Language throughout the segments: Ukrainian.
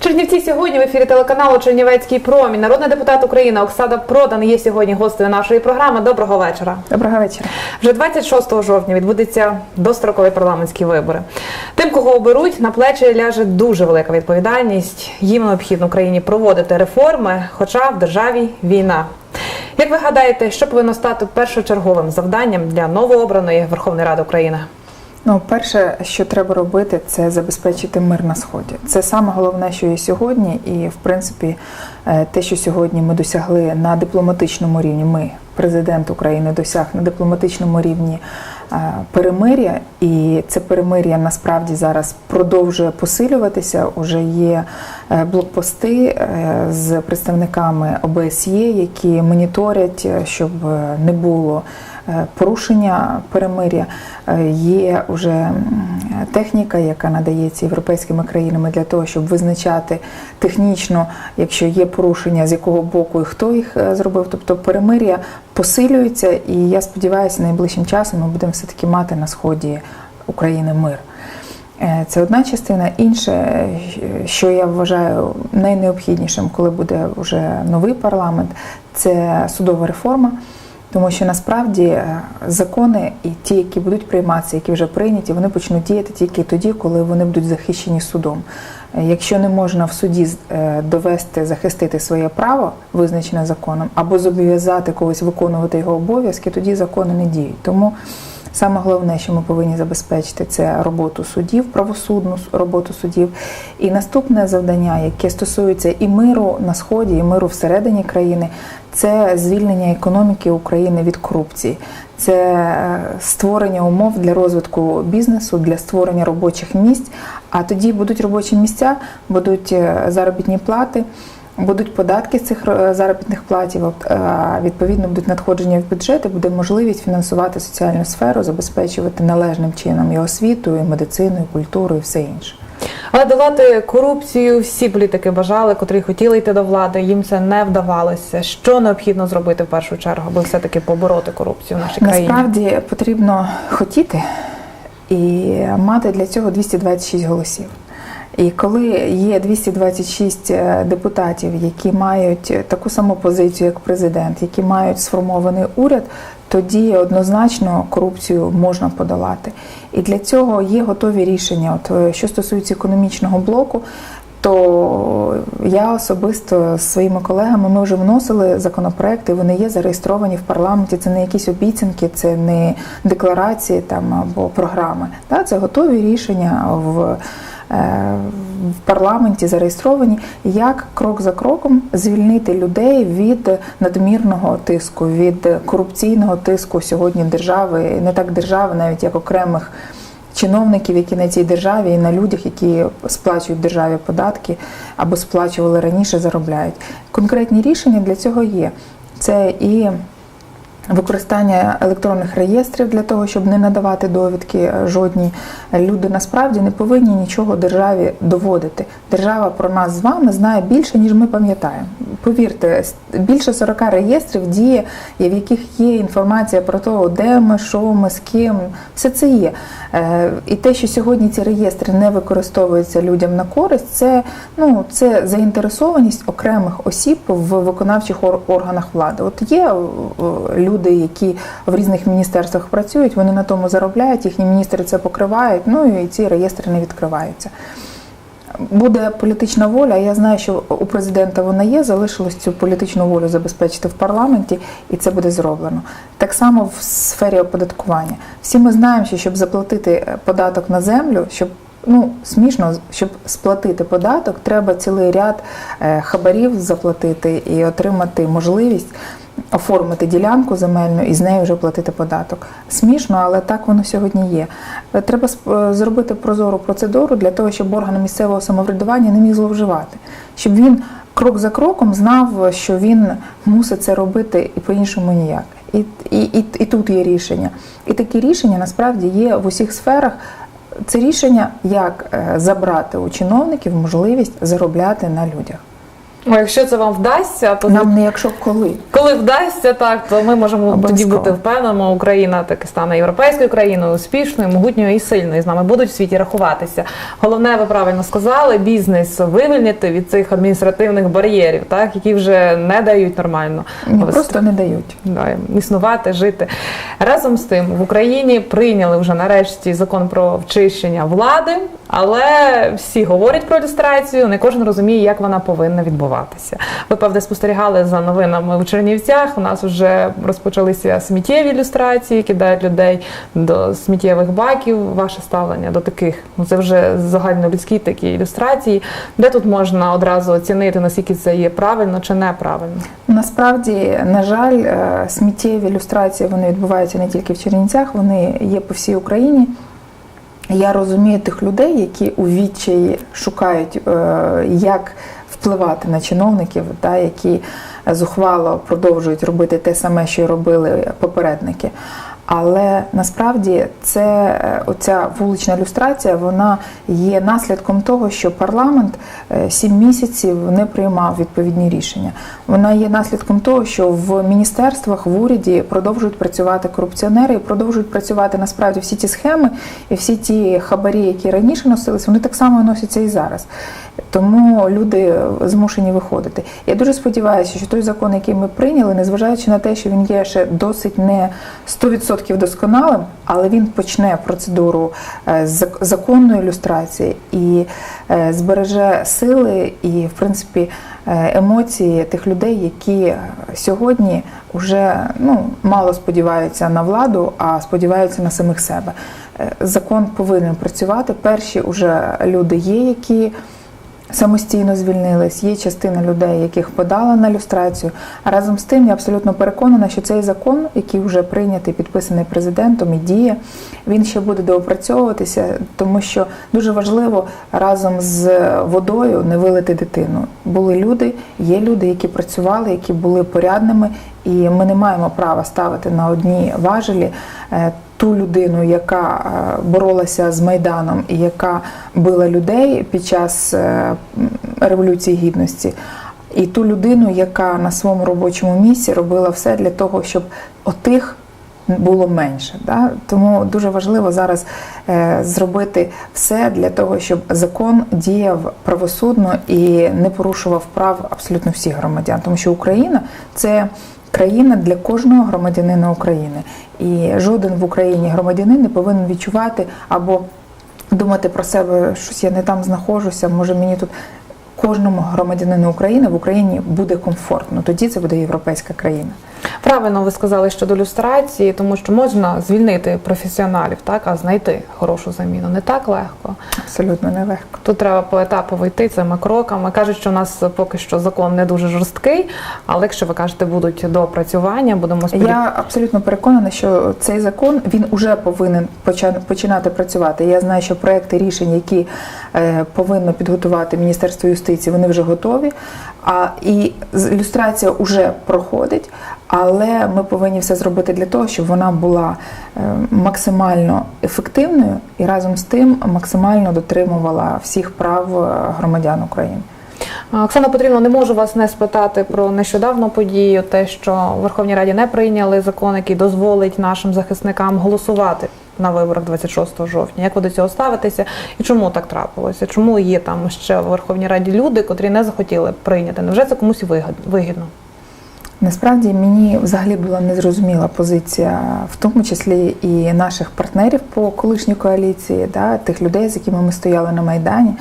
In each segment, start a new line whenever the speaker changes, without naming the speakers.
Чернівці сьогодні в ефірі телеканалу Чернівецький промінь. Народний депутат України Оксана Продан є сьогодні гостею нашої програми. Доброго вечора.
Доброго вечора.
Вже 26 жовтня відбудуться дострокові парламентські вибори. Тим, кого оберуть, на плечі ляже дуже велика відповідальність. Їм необхідно Україні проводити реформи, хоча в державі війна. Як ви гадаєте, що повинно стати першочерговим завданням для новообраної Верховної Ради України?
Ну, перше, що треба робити, це забезпечити мир на сході. Це саме головне, що є сьогодні, і в принципі, е, те, що сьогодні ми досягли на дипломатичному рівні, ми, президент України, досяг на дипломатичному рівні е, перемиря, і це перемиря насправді зараз продовжує посилюватися. Уже є е, блокпости з представниками ОБСЄ, які моніторять, щоб не було порушення перемиря. Е, Є вже техніка, яка надається європейськими країнами для того, щоб визначати технічно, якщо є порушення, з якого боку і хто їх е, зробив. Тобто перемиря посилюється, і я сподіваюся, найближчим часом ми будемо все таки мати на сході України мир. Е, Це одна частина. Інше, е, що я вважаю найнеобхіднішим, коли буде вже новий парламент, це судова реформа. Тому що насправді е, закони і ті, які будуть прийматися, які вже прийняті, вони почнуть діяти тільки тоді, коли вони будуть захищені судом. Е, Якщо не можна в суді е, довести, захистити своє право, визначене законом, або зобов'язати когось виконувати його обов'язки, тоді закони не діють. Тому Саме головне, що ми повинні забезпечити, це роботу судів, правосудну роботу судів. І наступне завдання, яке стосується і миру на сході, і миру всередині країни, це звільнення економіки України від корупції. Це е, створення умов для розвитку бізнесу, для створення робочих місць. А тоді будуть робочі місця, будуть е, заробітні плати. Будуть податки з цих е, заробітних платів, е, відповідно будуть надходження в бюджет, і буде можливість фінансувати соціальну сферу, забезпечувати належним чином і освіту, і медицину, і культуру, і все інше.
Але долати корупцію всі політики бажали, котрі хотіли йти до влади. Їм це не вдавалося. Що необхідно зробити в першу чергу, аби все таки побороти корупцію в нашій країні?
Насправді потрібно хотіти і мати для цього 226 голосів. І коли є 226 е, депутатів, які мають таку саму позицію, як президент, які мають сформований уряд, тоді однозначно корупцію можна подолати. І для цього є готові рішення. От е, що стосується економічного блоку, то я особисто з своїми колегами ми вже вносили законопроекти. Вони є зареєстровані в парламенті. Це не якісь обіцянки, це не декларації там або програми. Та це готові рішення в. е, В парламенті зареєстровані, як крок за кроком звільнити людей від надмірного тиску, від корупційного тиску сьогодні держави, не так держави, навіть як окремих чиновників, які на цій державі і на людях, які сплачують державі податки або сплачували раніше, заробляють. Конкретні рішення для цього є. Це і Використання електронних реєстрів для того, щоб не надавати довідки е, жодні люди насправді не повинні нічого державі доводити. Держава про нас з вами знає більше, ніж ми пам'ятаємо. Повірте, більше 40 реєстрів діє, в яких є інформація про те, де ми, що ми, з ким. Все це є. Е, І те, що сьогодні ці реєстри не використовуються людям на користь, це ну це заінтересованість окремих осіб в виконавчих органах влади. От є е, люди, які в різних міністерствах працюють, вони на тому заробляють, їхні міністри це покривають. Ну і ці реєстри не відкриваються. Буде політична воля. Я знаю, що у президента вона є. Залишилось цю політичну волю забезпечити в парламенті, і це буде зроблено. Так само в сфері оподаткування. Всі ми знаємо, що щоб заплатити податок на землю, щоб ну смішно, щоб сплатити податок, треба цілий ряд е, хабарів заплатити і отримати можливість. Оформити ділянку земельну і з нею вже платити податок. Смішно, але так воно сьогодні є. Е, Треба е, зробити прозору процедуру для того, щоб органи місцевого самоврядування не міг зловживати, щоб він крок за кроком знав, що він мусить це робити і по-іншому ніяк. І, і, і, і тут є рішення. І такі рішення насправді є в усіх сферах. Це рішення, як е, забрати у чиновників можливість заробляти на людях.
О, якщо це вам вдасться, то
Нам не якщо коли.
коли вдасться, так то ми можемо тоді бути впевнені, Україна таки стане європейською країною, успішною, могутньою і сильною. З нами будуть в світі рахуватися. Головне, ви правильно сказали, бізнес вивільнити від цих адміністративних бар'єрів, так які вже не дають нормально
Ні, просто не дають.
да, існувати, жити. Разом з тим, в Україні прийняли вже нарешті закон про вчищення влади, але всі говорять про ілюстрацію, не кожен розуміє, як вона повинна відбуватися. Ви певне спостерігали за новинами у Чернівцях. У нас вже розпочалися сміттєві ілюстрації, кидають людей до сміттєвих баків. Ваше ставлення до таких ну це вже загальнолюдські такі ілюстрації, де тут можна одразу оцінити наскільки це є правильно чи неправильно.
Насправді, на жаль, е, сміттєві ілюстрації вони відбуваються не тільки в Чернівцях, вони є по всій Україні. Я розумію тих людей, які у відчаї шукають, е, як впливати на чиновників, та, які зухвало продовжують робити те саме, що й робили попередники. Але насправді це е, оця вулична ілюстрація, вона є наслідком того, що парламент е, сім місяців не приймав відповідні рішення. Вона є наслідком того, що в міністерствах в уряді продовжують працювати корупціонери і продовжують працювати насправді всі ті схеми і всі ті хабарі, які раніше носились, вони так само носяться і зараз. Тому люди змушені виходити. Я дуже сподіваюся, що той закон, який ми прийняли, незважаючи на те, що він є ще досить не 100% досконалим, але він почне процедуру е, законної ілюстрації і е, збереже сили і, в принципі, е, емоції тих людей, які сьогодні вже ну, мало сподіваються на владу, а сподіваються на самих себе. Закон повинен працювати. Перші вже люди є, які самостійно звільнились. Є частина людей, яких подала на люстрацію. А разом з тим я абсолютно переконана, що цей закон, який вже прийнятий, підписаний президентом і діє, він ще буде доопрацьовуватися, тому що дуже важливо разом з водою не вилити дитину. Були люди, є люди, які працювали, які були порядними, і ми не маємо права ставити на одні важелі. Ту людину, яка е, боролася з майданом і яка била людей під час е, революції гідності, і ту людину, яка на своєму робочому місці робила все для того, щоб отих було менше. Да? Тому дуже важливо зараз е, зробити все для того, щоб закон діяв правосудно і не порушував прав абсолютно всіх громадян, тому що Україна це країна для кожного громадянина України. І жоден в Україні громадянин не повинен відчувати або думати про себе, щось я не там знаходжуся, може мені тут. Кожному громадянину України в Україні буде комфортно. Тоді це буде європейська країна.
Правильно ви сказали щодо люстрації, тому що можна звільнити професіоналів, так а знайти хорошу заміну не так легко.
Абсолютно нелегко.
Тут треба поетапово йти цими кроками. Кажуть, що у нас поки що закон не дуже жорсткий, але якщо ви кажете, будуть доопрацювання, будемо сподіватися.
Я абсолютно переконана, що цей закон він уже повинен починати працювати. Я знаю, що проекти рішень, які е, повинно підготувати Міністерство юстиції, вони вже готові. А і ілюстрація вже проходить, але ми повинні все зробити для того, щоб вона була е, максимально ефективною і разом з тим максимально дотримувала всіх прав е, громадян України.
Оксана Петрівна, не можу вас не спитати про нещодавну подію, те, що в Верховній Раді не прийняли закон, який дозволить нашим захисникам голосувати на виборах 26 жовтня. Як ви до цього ставитеся? І чому так трапилося? Чому є там ще в Верховній Раді люди, котрі не захотіли прийняти? Невже це комусь вигідно?
Насправді мені взагалі була незрозуміла позиція, в тому числі і наших партнерів по колишній коаліції, да, тих людей, з якими ми стояли на Майдані,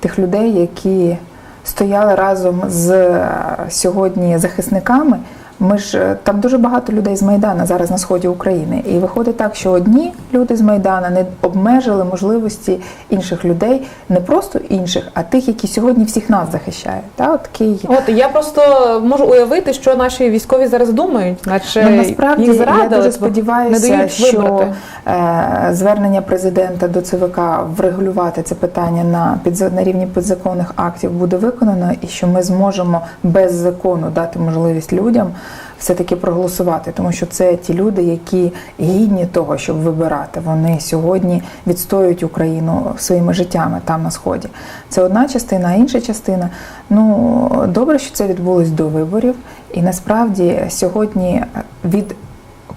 тих людей, які стояли разом з е, сьогодні захисниками. Ми ж е, там дуже багато людей з Майдана зараз на сході України. І виходить так, що одні люди з Майдана не обмежили можливості інших людей, не просто інших, а тих, які сьогодні всіх нас захищають. Та, от такий
От я просто можу уявити, що наші військові зараз думають, наче
Ну, насправді
їх
я дуже сподіваюся, що е, звернення президента до ЦВК врегулювати це питання на підза- на рівні підзаконних актів буде виконано, і що ми зможемо без закону дати можливість людям все-таки проголосувати, тому що це ті люди, які гідні того, щоб вибирати. Вони сьогодні відстоюють Україну своїми життями там на сході. Це одна частина, а інша частина. Ну добре, що це відбулось до виборів, і насправді сьогодні від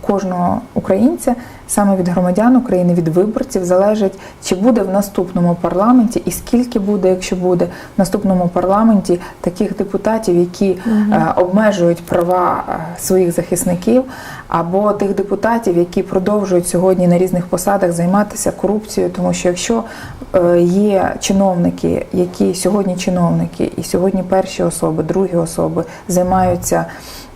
кожного українця, саме від громадян України, від виборців, залежить, чи буде в наступному парламенті, і скільки буде, якщо буде в наступному парламенті таких депутатів, які е, обмежують права е, своїх захисників, або тих депутатів, які продовжують сьогодні на різних посадах займатися корупцією, тому що якщо е, є чиновники, які сьогодні чиновники, і сьогодні перші особи, другі особи займаються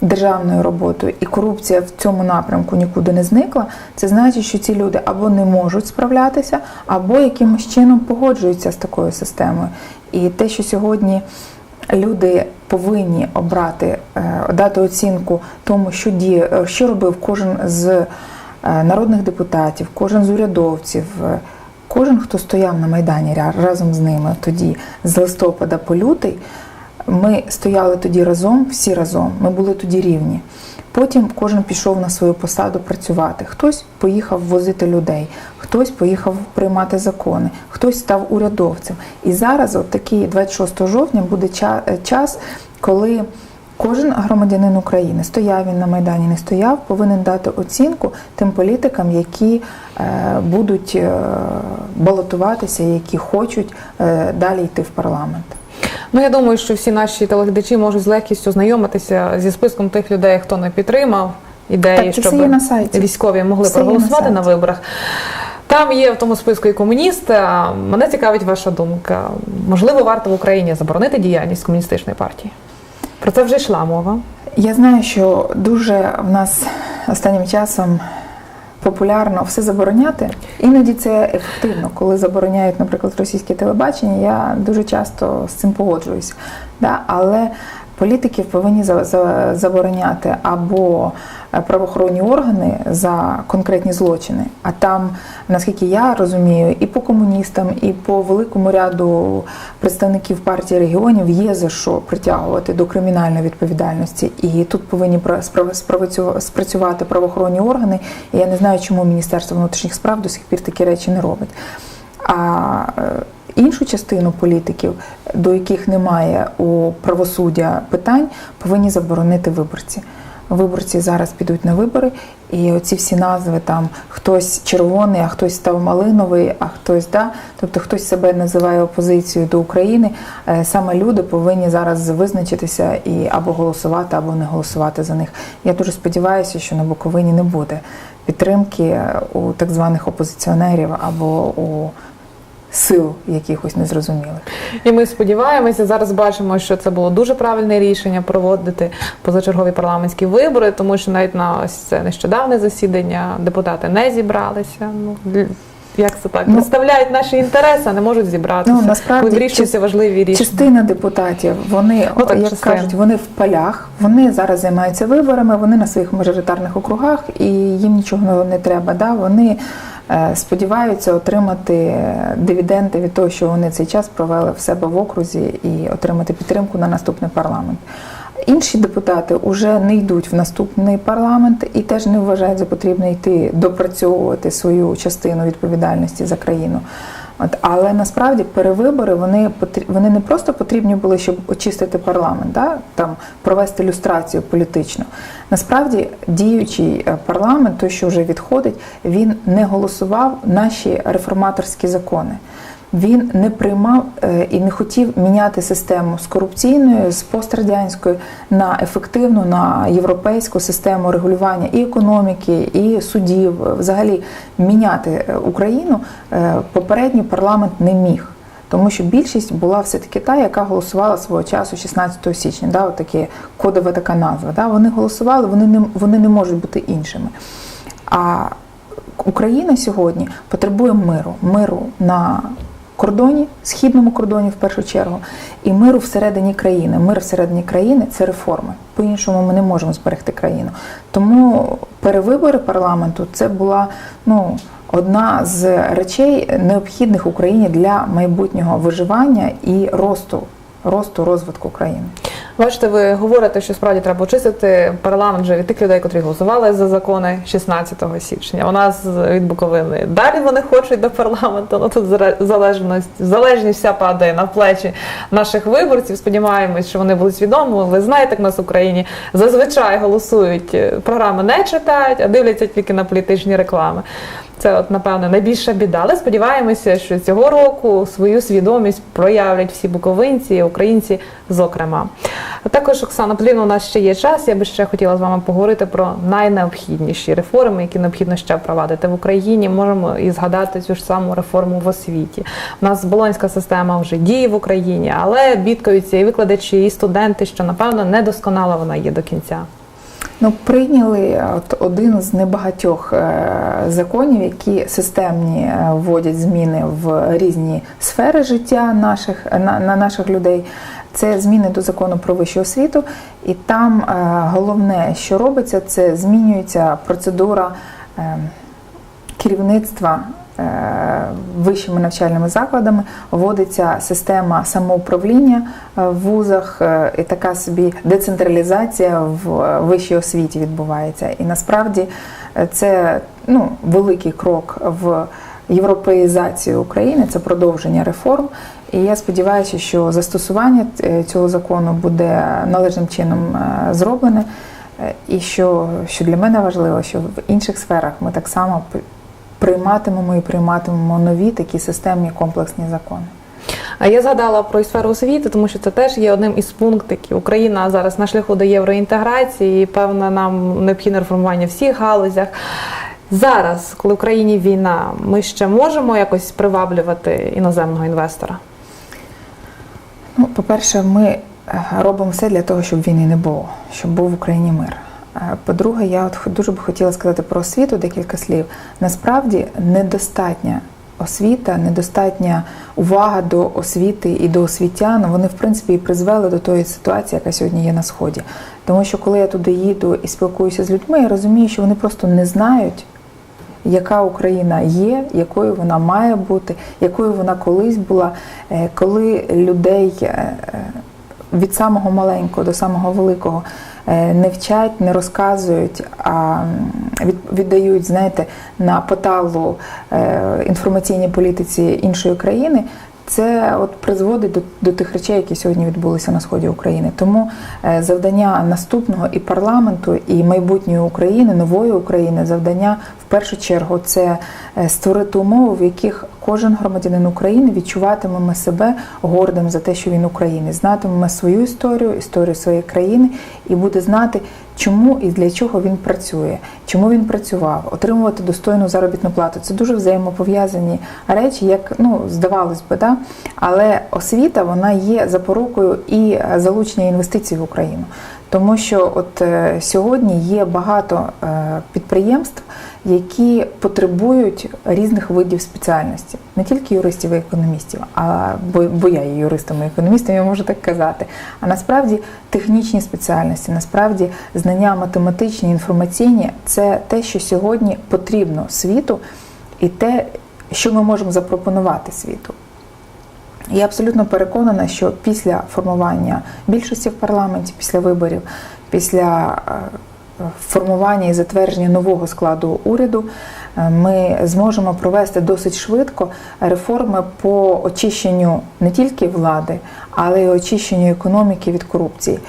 державною роботою, і корупція в цьому напрямку нікуди не зникла, це значить, що ці люди або не можуть справлятися, або якимось чином погоджуються з такою системою. І те, що сьогодні люди повинні обрати, е, дати оцінку тому, що діє, е, що робив кожен з е, народних депутатів, кожен з урядовців. Кожен, хто стояв на Майдані разом з ними тоді, з листопада по лютий, ми стояли тоді разом, всі разом, ми були тоді рівні. Потім кожен пішов на свою посаду працювати. Хтось поїхав возити людей, хтось поїхав приймати закони, хтось став урядовцем. І зараз, от такий 26 жовтня, буде час, коли кожен громадянин України, стояв він на Майдані, не стояв, повинен дати оцінку тим політикам, які е, будуть е, балотуватися, які хочуть е, далі йти в парламент.
Ну я думаю, що всі наші телеглядачі можуть з легкістю знайомитися зі списком тих людей, хто не підтримав ідеї,
Так,
щоб
на сайті.
військові могли
Все є на
проголосувати на, виборах. Там є в тому списку і комуністи. Мене цікавить ваша думка. Можливо, варто в Україні заборонити діяльність комуністичної партії? Про це вже йшла мова.
Я знаю, що дуже в нас останнім часом популярно все забороняти. Іноді це ефективно, коли забороняють, наприклад, російське телебачення. Я дуже часто з цим погоджуюсь. Да? Але політиків повинні за- за- забороняти або е, правоохоронні органи за конкретні злочини. А там, наскільки я розумію, і по комуністам, і по великому ряду представників партії регіонів є за що притягувати до кримінальної відповідальності. І тут повинні спрацювати правоохоронні органи. І я не знаю, чому Міністерство внутрішніх справ до сих пір такі речі не робить. А е, іншу частину політиків, до яких немає у правосуддя питань, повинні заборонити виборці. Виборці зараз підуть на вибори, і оці всі назви там хтось червоний, а хтось став малиновий, а хтось да. Тобто хтось себе називає опозицією до України. Е, Саме люди повинні зараз визначитися і або голосувати, або не голосувати за них. Я дуже сподіваюся, що на Буковині не буде підтримки у так званих опозиціонерів або у сил якихось незрозумілих.
І ми сподіваємося, зараз бачимо, що це було дуже правильне рішення проводити позачергові парламентські вибори, тому що навіть на ось це нещодавне засідання депутати не зібралися. Ну як це так?
Ну,
Представляють наші інтереси, а не можуть зібратися.
Ну, насправді,
вирішуються важливі рішення.
Частина депутатів, вони,
Ну, так,
як
частина.
кажуть, вони в полях, вони зараз займаються виборами, вони на своїх мажоритарних округах і їм нічого не треба. Да? Вони сподіваються отримати е, дивіденди від того, що вони цей час провели в себе в окрузі і отримати підтримку на наступний парламент. Інші депутати вже не йдуть в наступний парламент і теж не вважають за потрібне йти допрацьовувати свою частину відповідальності за країну. От, але насправді перевибори вони вони не просто потрібні були, щоб очистити парламент, да? там провести люстрацію політичну. Насправді діючий е, парламент, той, що вже відходить, він не голосував наші реформаторські закони. Він не приймав е, і не хотів міняти систему з корупційної, з пострадянської на ефективну, на європейську систему регулювання і економіки, і судів. Взагалі міняти е, Україну е, попередній парламент не міг. Тому що більшість була все-таки та, яка голосувала свого часу 16 січня. Да, от таке кодова така назва. Да, вони голосували, вони не, вони не можуть бути іншими. А Україна сьогодні потребує миру, миру на кордоні, східному кордоні в першу чергу, і миру всередині країни. Мир всередині країни це реформи. По-іншому ми не можемо зберегти країну. Тому перевибори парламенту це була ну. Одна з речей необхідних Україні для майбутнього виживання і росту, росту розвитку країни.
Бачите, ви говорите, що справді треба очистити парламент вже від тих людей, котрі голосували за закони 16 січня. У нас від Буковини далі вони хочуть до парламенту. Ну тут залежність, залежність вся падає на плечі наших виборців. Сподіваємось, що вони були свідомі. Ви знаєте, як нас в Україні зазвичай голосують, е, програми не читають, а дивляться тільки на політичні реклами. Це, от, напевно, найбільша біда. Але сподіваємося, що цього року свою свідомість проявлять всі буковинці, українці, зокрема. Також, Оксана Петрівна, у нас ще є час. Я би ще хотіла з вами поговорити про найнеобхідніші реформи, які необхідно ще впровадити в Україні. Можемо і згадати цю ж саму реформу в освіті. У нас болонська система вже діє в Україні, але бідкаються і викладачі, і студенти, що напевно недосконала вона є до кінця.
Ну, прийняли от один з небагатьох е, законів, які системні е, вводять зміни в різні сфери життя наших на, на наших людей. Це зміни до закону про вищу освіту, і там е, головне, що робиться, це змінюється процедура е, керівництва е, вищими навчальними закладами, вводиться система самоуправління е, в вузах, е, і така собі децентралізація в вищій освіті відбувається. І насправді це ну, великий крок в європеїзацію України, це продовження реформ. І я сподіваюся, що застосування цього закону буде належним чином зроблене. І що, що для мене важливо, що в інших сферах ми так само прийматимемо і прийматимемо нові такі системні комплексні закони.
А я згадала про сферу освіти, тому що це теж є одним із пунктів. Україна зараз на шляху до євроінтеграції, і певно, нам необхідне реформування в всіх галузях. Зараз, коли в країні війна, ми ще можемо якось приваблювати іноземного інвестора.
Ну, по-перше, ми е, робимо все для того, щоб війни не було, щоб був в Україні мир. Е, По-друге, я от дуже би хотіла сказати про освіту декілька слів. Насправді недостатня освіта, недостатня увага до освіти і до освітян. Вони, в принципі, і призвели до тої ситуації, яка сьогодні є на сході. Тому що коли я туди їду і спілкуюся з людьми, я розумію, що вони просто не знають, яка Україна є, якою вона має бути, якою вона колись була, Е, коли людей е, від самого маленького до самого великого не вчать, не розказують, а віддають, знаєте, на поталу е, інформаційній політиці іншої країни. Це от призводить до, до тих речей, які сьогодні відбулися на сході України. Тому е, завдання наступного і парламенту, і майбутньої України, нової України, завдання в першу чергу це е, створити умови, в яких кожен громадянин України відчуватиме себе гордим за те, що він українець, знатиме свою історію, історію своєї країни, і буде знати, чому і для чого він працює, чому він працював, отримувати достойну заробітну плату. Це дуже взаємопов'язані речі, як ну здавалось би, да? але освіта вона є запорукою і е, залучення інвестицій в Україну. Тому що от е, сьогодні є багато е, підприємств, які потребують різних видів спеціальності, не тільки юристів і економістів, а бо, бо я є юристом і економістом, я можу так казати. А насправді технічні спеціальності, насправді знання математичні, інформаційні це те, що сьогодні потрібно світу, і те, що ми можемо запропонувати світу. Я абсолютно переконана, що після формування більшості в парламенті, після виборів, після е, формування і затвердження нового складу уряду, е, ми зможемо провести досить швидко реформи по очищенню не тільки влади, але й очищенню економіки від корупції.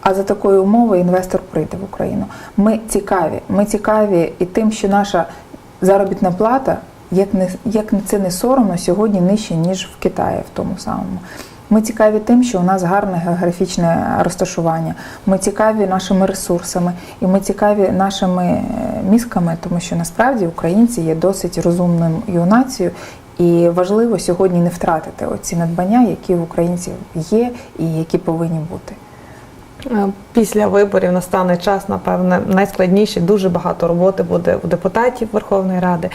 А за такої умови інвестор прийде в Україну. Ми цікаві. Ми цікаві і тим, що наша заробітна плата, як не як це не соромно, сьогодні нижче, ніж в Китаї в тому самому. Ми цікаві тим, що у нас гарне географічне розташування. Ми цікаві нашими ресурсами, і ми цікаві нашими е, мізками, тому що насправді українці є досить розумною нацією, і важливо сьогодні не втратити оці надбання, які в українців є і які повинні бути.
Е, Після виборів настане час, напевне, найскладніше. Дуже багато роботи буде у депутатів Верховної Ради.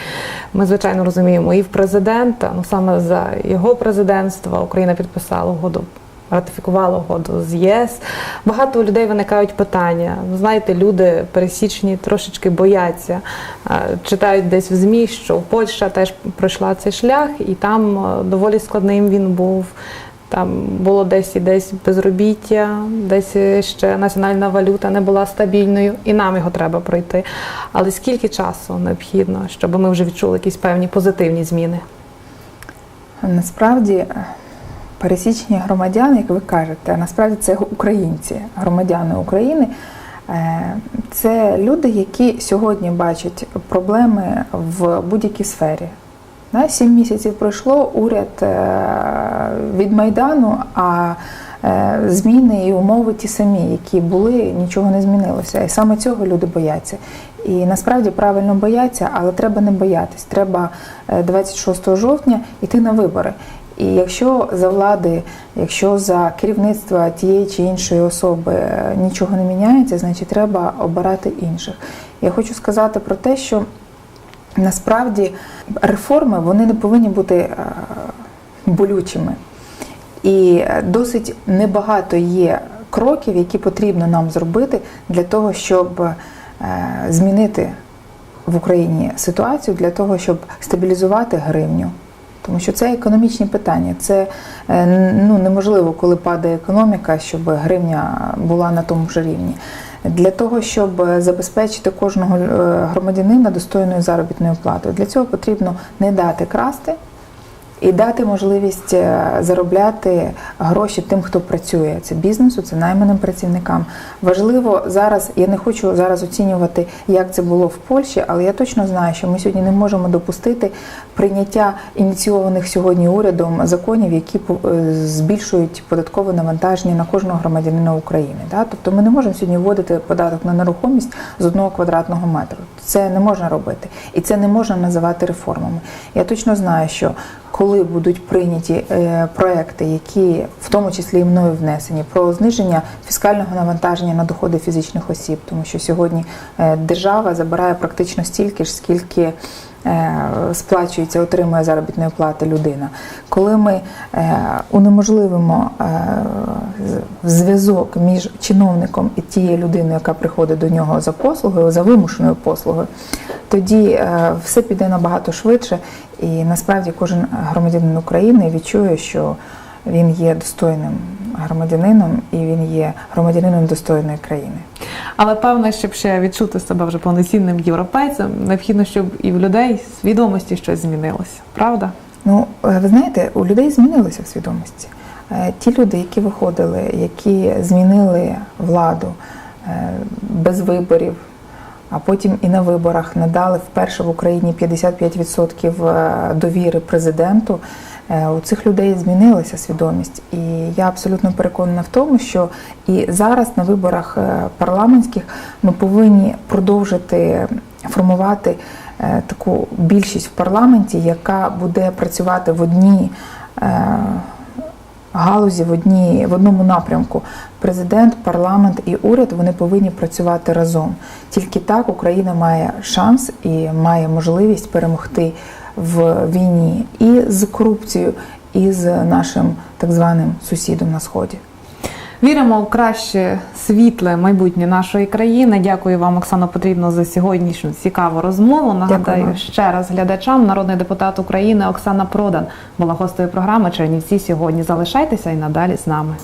Ми, звичайно, розуміємо, і в президента, ну саме за його президентства Україна підписала угоду. Ратифікувала угоду з ЄС. Багато у людей виникають питання. Знаєте, люди пересічні трошечки бояться. Е, Читають десь в ЗМІ, що Польща теж пройшла цей шлях, і там е, доволі складним він був. Там було десь і десь безробіття, десь ще національна валюта не була стабільною, і нам його треба пройти. Але скільки часу необхідно, щоб ми вже відчули якісь певні позитивні зміни?
Насправді пересічні громадяни, як ви кажете, насправді це українці, громадяни України. е, Це люди, які сьогодні бачать проблеми в будь-якій сфері. Да, Сім місяців пройшло уряд е, від Майдану, а е, зміни і умови ті самі, які були, нічого не змінилося. І саме цього люди бояться. І насправді правильно бояться, але треба не боятись. Треба е, 26 жовтня йти на вибори. І якщо за влади, якщо за керівництва тієї чи іншої особи е, нічого не міняється, значить треба обирати інших. Я хочу сказати про те, що насправді реформи вони не повинні бути е, болючими. І е, досить небагато є кроків, які потрібно нам зробити для того, щоб е, змінити в Україні ситуацію, для того, щоб стабілізувати гривню. Тому що це економічні питання. Це ну, неможливо, коли падає економіка, щоб гривня була на тому ж рівні. Для того, щоб е, забезпечити кожного е, громадянина достойною заробітною платою, для цього потрібно не дати красти і дати можливість е, заробляти гроші тим, хто працює. Це бізнесу, це найманим працівникам. Важливо зараз, я не хочу зараз оцінювати, як це було в Польщі, але я точно знаю, що ми сьогодні не можемо допустити прийняття ініційованих сьогодні урядом законів, які е, збільшують податкове навантаження на кожного громадянина України. Тобто ми не можемо сьогодні вводити податок на нерухомість з одного квадратного метру. Це не можна робити, і це не можна називати реформами. Я точно знаю, що коли будуть прийняті е, проекти, які в тому числі і мною внесені, про зниження фіскального навантаження на доходи фізичних осіб, тому що сьогодні е, держава забирає практично стільки ж, скільки сплачується, отримує заробітної плати людина. Коли ми е, унеможливимо е, зв'язок між чиновником і тією людиною, яка приходить до нього за послугою, за вимушеною послугою, тоді е, все піде набагато швидше, і насправді кожен громадянин України відчує, що він є достойним громадянином і він є громадянином достойної країни.
Але певно, щоб ще відчути себе вже повноцінним європейцем, необхідно, щоб і в людей свідомості щось змінилося. Правда?
Ну, е, ви знаєте, у людей змінилося в свідомості. Е, Ті люди, які виходили, які змінили владу е, без виборів, а потім і на виборах надали вперше в Україні 55% е, довіри президенту. Е, У цих людей змінилася свідомість, і я абсолютно переконана в тому, що і зараз на виборах е, парламентських ми повинні продовжити формувати е, таку більшість в парламенті, яка буде працювати в одній галузі, в, одній, в одному напрямку. Президент, парламент і уряд вони повинні працювати разом. Тільки так Україна має шанс і має можливість перемогти в війні і з корупцією, і з нашим так званим сусідом на сході.
Віримо в краще світле майбутнє нашої країни. Дякую вам, Оксана Потрібно, за сьогоднішню цікаву розмову. Нагадаю
вам.
ще раз глядачам, народний депутат України Оксана Продан була гостею програми Чернівці сьогодні. Залишайтеся і надалі з нами.